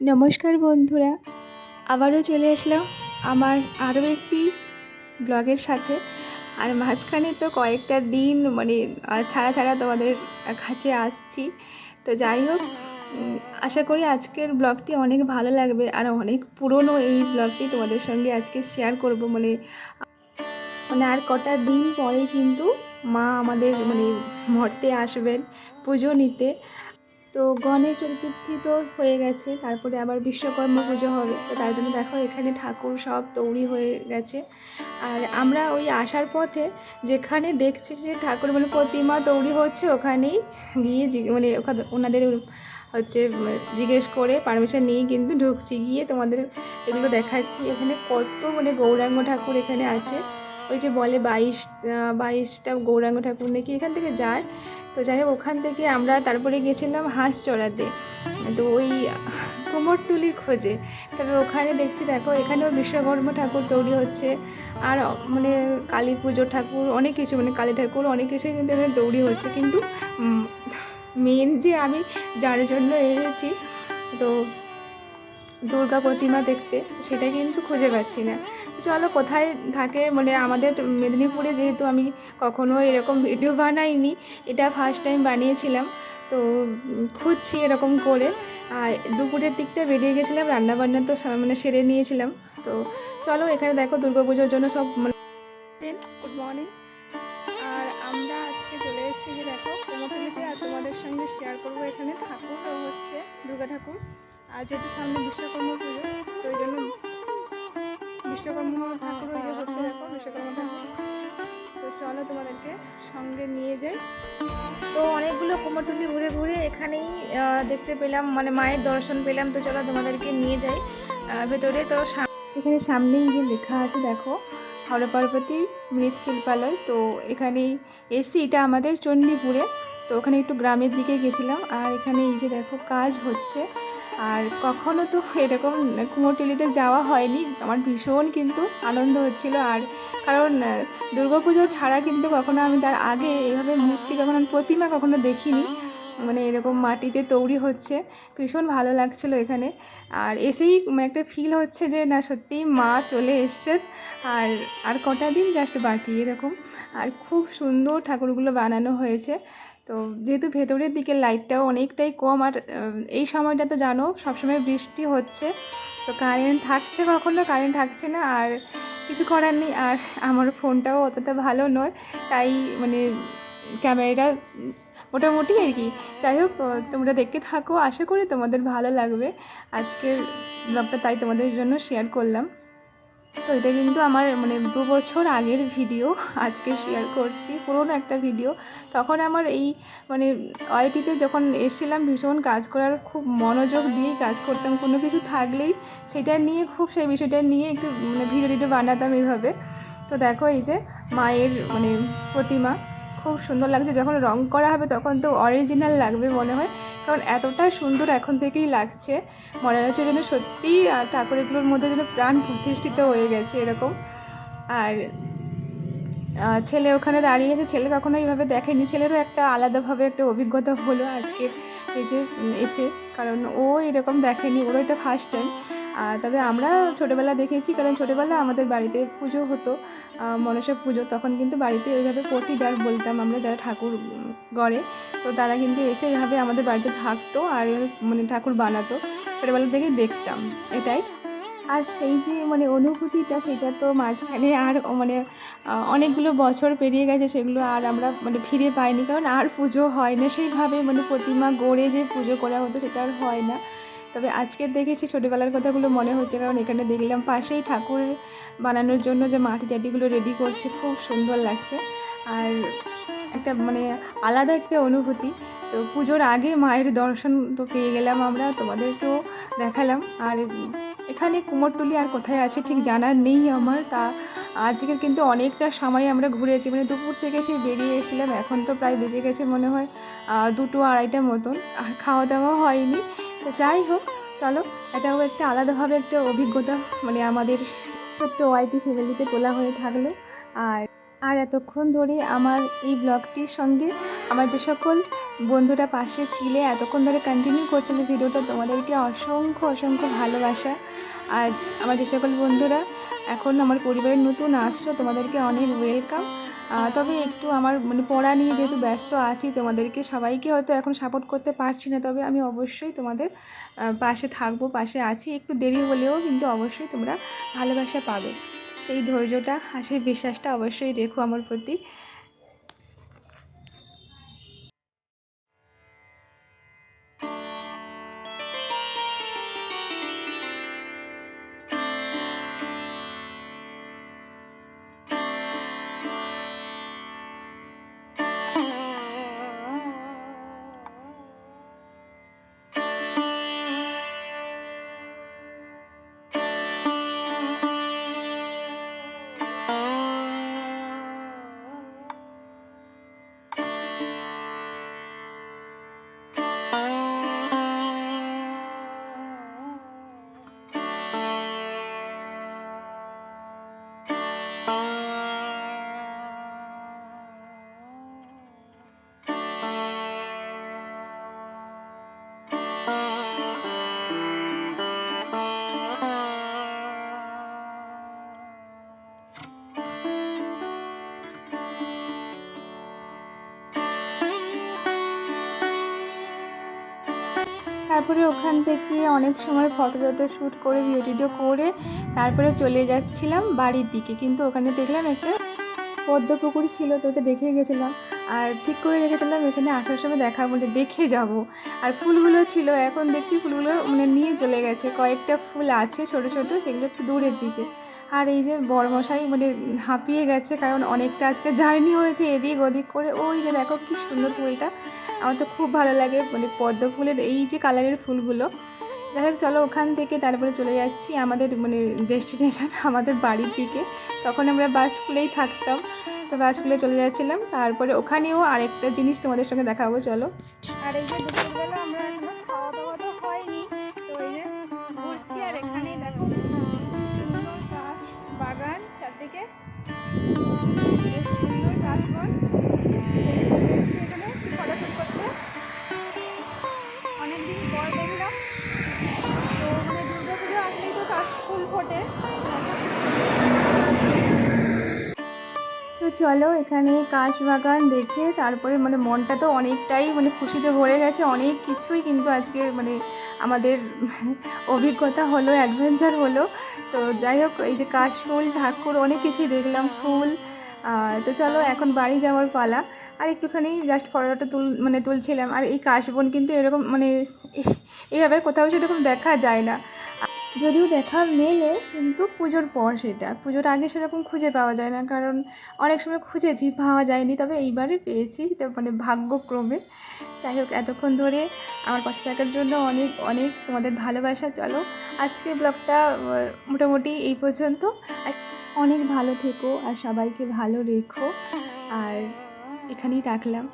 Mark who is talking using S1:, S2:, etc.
S1: নমস্কার বন্ধুরা, আবারও চলে আসলাম আমার আরও একটি ব্লগের সাথে। আর মাঝখানে তো কয়েকটা দিন মানে ছাড়া ছাড়া তোমাদের কাছে আসছি। তো যাই হোক আশা করি আজকের ব্লগটি অনেক ভালো লাগবে আর অনেক পুরনো এই ব্লগটি তোমাদের সঙ্গে আজকে শেয়ার করব মানে মানে আর কটা দিন পরে কিন্তু মা আমাদের মানে মর্তে আসবেন পুজো নিতে। তো গণেশ চতুর্থী তো হয়ে গেছে, তারপরে আবার বিশ্বকর্মা পুজো হবে, তো তার জন্য দেখো এখানে ঠাকুর সব তৈরি হয়ে গেছে। আর আমরা ওই আসার পথে যেখানে দেখছি যে ঠাকুর মানে প্রতিমা তৈরি হচ্ছে, ওখানেই গিয়ে মানে ওখানে ওনাদের হচ্ছে জিজ্ঞেস করে পারমিশন নিয়ে কিন্তু ঢুকছি, গিয়ে তোমাদের এগুলো দেখাচ্ছি। এখানে কত মানে গৌরাঙ্গ ঠাকুর এখানে আছে। ওই যে বলে বাইশ বাইশটা গৌরাঙ্গ ঠাকুর নাকি এখান থেকে যায়। তো যাই হোক, ওখান থেকে আমরা তারপরে গেছিলাম হাঁস চড়াতে। তো ওই কুমোরটুলির খোঁজে। তবে ওখানে দেখছি, দেখো, এখানেও বিশ্বকর্মা ঠাকুর তৈরি হচ্ছে। আর মানে কালী পুজো ঠাকুর, অনেক কিছু মানে কালী ঠাকুর, অনেক কিছুই কিন্তু এখানে তৈরি হচ্ছে। কিন্তু মেন যে আমি যার জন্য এসেছি তো দুর্গা প্রতিমা দেখতে, সেটা কিন্তু খুঁজে পাচ্ছি না। চলো কোথায় থাকে? মানে আমাদের মেদিনীপুরে যেহেতু আমি কখনো এরকম ভিডিও বানাইনি, এটা ফার্স্ট টাইম বানিয়েছিলাম। তো খুঁজছি এরকম করে। আর দুপুরের দিকটা বেরিয়ে গেছিলাম, রান্নাবান্না তো মানে সেরে নিয়েছিলাম। তো চলো এখানে দেখো দুর্গা পুজোর জন্য সব ফ্রেন্ডস গুড মর্নিং আর আমরা আজকে চলে এসেছি যে দেখো তোমাদের সঙ্গে শেয়ার করব। এখানে ঠাকুর হচ্ছে, দুর্গা ঠাকুর। আর যেহেতু সামনে বিশ্বকর্মা পুজো তো ওই জন্য বিশ্বকর্মা ঠাকুর ওই যে হচ্ছে দেখো বিশ্বকর্মা ঠাকুর। তো চলো তোমাদেরকে সঙ্গে নিয়ে যাই। তো অনেকগুলো কুমোরটুলি ঘুরে ঘুরে এখানেই দেখতে পেলাম মানে মায়ের দর্শন পেলাম। তো চলো তোমাদেরকে নিয়ে যাই। ভেতরে তো এখানে সামনেই যে লেখা আছে দেখো হর পার্বতী মৃৎশিল্পালয়। তো এখানেই এসছি। এটা আমাদের চণ্ডীপুরে। তো ওখানে একটু গ্রামের দিকে গেছিলাম আর এখানে এই যে দেখো কাজ হচ্ছে। আর কখনো তো এরকম কুমোরটুলিতে যাওয়া হয়নি। আমার ভীষণ কিন্তু আনন্দ হচ্ছিল। আর কারণ দুর্গাপুজো ছাড়া কিন্তু কখনো আমি তার আগে এভাবে মূর্তি কখনো, প্রতিমা কখনো দেখিনি। মানে এরকম মাটিতে তৈরি হচ্ছে। ভীষণ ভালো লাগছিল এখানে। আর এসেই মানে একটা ফিল হচ্ছে যে না, সত্যিই মা চলে এসছেন আর আর কটা দিন জাস্ট বাকি এরকম। আর খুব সুন্দর ঠাকুরগুলো বানানো হয়েছে। তো যেহেতু ভেতরের দিকে লাইটটাও অনেকটাই কম, আর এই সময়টা তো জানো সবসময় বৃষ্টি হচ্ছে, তো কারেন্ট থাকছে কখনো কারেন্ট থাকছে না, আর কিছু করার নেই, আর আমার ফোনটাও অতটা ভালো নয়, তাই মানে ক্যামেরাটা মোটামুটি আর কি। যাই হোক তোমরা দেখতে থাকো, আশা করি তোমাদের ভালো লাগবে। আজকের ব্লগটা তাই তোমাদের জন্য শেয়ার করলাম। তো এটা কিন্তু আমার মানে দু বছর আগের ভিডিও আজকে শেয়ার করছি, পুরোনো একটা ভিডিও। তখন আমার এই মানে ওয়াইটিতে যখন এসেছিলাম, ভীষণ কাজ করার খুব মনোযোগ দিয়ে কাজ করতাম। কোনো কিছু থাকলেই সেটা নিয়ে খুব সেই বিষয়টা নিয়ে একটু মানে ভিডিও টিডিও বানাতাম এইভাবে। তো দেখো এই যে মায়ের মানে প্রতিমা। খুব সুন্দর লাগছে। যখন রং করা হবে তখন তো অরিজিনাল লাগবে মনে হয়। কারণ এতটা সুন্দর এখন থেকেই লাগছে। মনে হচ্ছে যেন সত্যিই আহ, ঠাকুরগুলোর মধ্যে যেন প্রাণ প্রতিষ্ঠিত হয়ে গেছে এরকম। আর ছেলে ওখানে দাঁড়িয়ে আছে। ছেলে কখনো এইভাবে দেখেনি। ছেলেরও একটা আলাদাভাবে একটা অভিজ্ঞতা হলো আজকে এই যে এসে। কারণ ও এরকম দেখেনি। ওরও এটা ফার্স্ট টাইম তবে আমরা ছোটোবেলা দেখেছি, কারণ ছোটোবেলা আমাদের বাড়িতে পুজো হতো। মনসা পুজো, তখন কিন্তু বাড়িতে ওইভাবে পটিদার বলতাম আমরা যারা ঠাকুর গড়ে। তো তারা কিন্তু এসে এভাবে আমাদের বাড়িতে থাকতো আর মানে ঠাকুর বানাতো। ছোটোবেলা থেকে দেখতাম এটাই। আর সেই যে মানে অনুভূতিটা, সেটা তো মাঝখানে আর মানে অনেকগুলো বছর পেরিয়ে গেছে, সেগুলো আর আমরা মানে ফিরে পাইনি। কারণ আর পুজো হয় না। সেইভাবে মানে প্রতিমা গড়ে যে পুজো করা হতো, সেটা আর হয় না। তবে আজকে দেখেছি ছোটোবেলার কথাগুলো মনে হচ্ছে, কারণ এখানে দেখলাম পাশেই ঠাকুর বানানোর জন্য যে মাটি টাটিগুলো রেডি করছে, খুব সুন্দর লাগছে। আর একটা মানে আলাদা একটা অনুভূতি, তো পুজোর আগে মায়ের দর্শন তো পেয়ে গেলাম আমরা, তোমাদেরকেও দেখালাম। আর এখানে কুমোরটুলি আর কোথায় আছে ঠিক জানার নেই আমার, তা আজকের কিন্তু অনেকটা সময় আমরা ঘুরেছি মানে দুপুর থেকে সেই বেরিয়ে এসেছিলাম, এখন তো প্রায় বেজে গেছে মনে হয় দুটো আড়াইটা মতন, আর খাওয়া দাওয়া হয়নি। তো যাই হোক, চলো, এটাও একটা আলাদাভাবে একটা অভিজ্ঞতা মানে আমাদের ছোট্ট ওয়াইটি ফ্যামিলিতে তোলা হয়ে থাকল। আর আর এতক্ষণ ধরে আমার এই ব্লগটির সঙ্গে আমার যে সকল বন্ধুরা পাশে ছিলে, এতক্ষণ ধরে কন্টিনিউ করছিলে ভিডিওটা, তোমাদেরকে অসংখ্য অসংখ্য ভালোবাসা। আর আমার যে সকল বন্ধুরা এখন আমার পরিবারের নতুন আসছো, তোমাদেরকে অনেক ওয়েলকাম তবে একটু আমার মানে পড়া নিয়ে যেহেতু ব্যস্ত আছি, তোমাদেরকে সবাইকে হয়তো এখন সাপোর্ট করতে পারছি না। তবে আমি অবশ্যই তোমাদের পাশে থাকব, পাশে আছি। একটু দেরি হলেও কিন্তু অবশ্যই তোমরা ভালোবাসা পাবে। সেই ধৈর্যটা সেই বিশ্বাসটা অবশ্যই রেখো আমার প্রতি। তারপরে ওখান থেকে অনেক সময় ফটো টটো শ্যুট করে, ভিডিও টিডিও করে তারপরে চলে যাচ্ছিলাম বাড়ির দিকে। কিন্তু ওখানে দেখলাম একটা পদ্ম পুকুর ছিল, তো ওটা দেখে গেছিলাম। আর ঠিক করে রেখেছিলাম এখানে আসার সময় দেখা মানে দেখে যাব। আর ফুলগুলো ছিল, এখন দেখছি ফুলগুলো মানে নিয়ে চলে গেছে। কয়েকটা ফুল আছে ছোট ছোট, সেগুলো একটু দূরের দিকে। আর এই যে বড়মশাই মানে হাঁপিয়ে গেছে, কারণ অনেকটা আজকে জার্নি হয়েছে এদিক ওদিক করে। ওই যে দেখো কি সুন্দর ফুলটা। আমার তো খুব ভালো লাগে মানে পদ্ম ফুলের এই যে কালারের ফুলগুলো। যাই হোক, চলো ওখান থেকে তারপরে চলে যাচ্ছি আমাদের মানে ডেস্টিনেশান আমাদের বাড়ির দিকে। তখন আমরা বাস স্কুলেই থাকতাম। তো স্কুলে চলে যাচ্ছিলাম। তারপরে ওখানেও আরেকটা জিনিস তোমাদের সঙ্গে দেখাবো, চলো। আর এই যে দুপুরবেলা আমরা চলো এখানে কাশ বাগান দেখে তারপরে মানে মনটা তো অনেকটাই মানে খুশিতে ভরে গেছে। অনেক কিছুই কিন্তু আজকে মানে আমাদের অভিজ্ঞতা হলো অ্যাডভেঞ্চার হলো। তো যাই হোক, এই যে কাশ ফুল, ঠাকুর, অনেক কিছুই দেখলাম, ফুল। তো চলো এখন বাড়ি যাওয়ার পালা। আর একটুখানি জাস্ট ফটোটা তুল মানে তুলছিলাম। আর এই কাশবন কিন্তু এরকম মানে এইভাবে কোথাও সেরকম দেখা যায় না। যদিও দেখা মেলে, কিন্তু পুজোর পর সেটা। পুজোর আগে সেরকম খুঁজে পাওয়া যায় না, কারণ অনেক সময় খুঁজেছি, পাওয়া যায়নি। তবে এইবারে পেয়েছি মানে ভাগ্যক্রমে। যাই হোক, এতক্ষণ ধরে আমার পাশে থাকার জন্য অনেক অনেক তোমাদের ভালোবাসা। চলো, আজকে ব্লগটা মোটামুটি এই পর্যন্ত। অনেক ভালো থেকো, আর সবাইকে ভালো রেখো। আর এখানেই রাখলাম।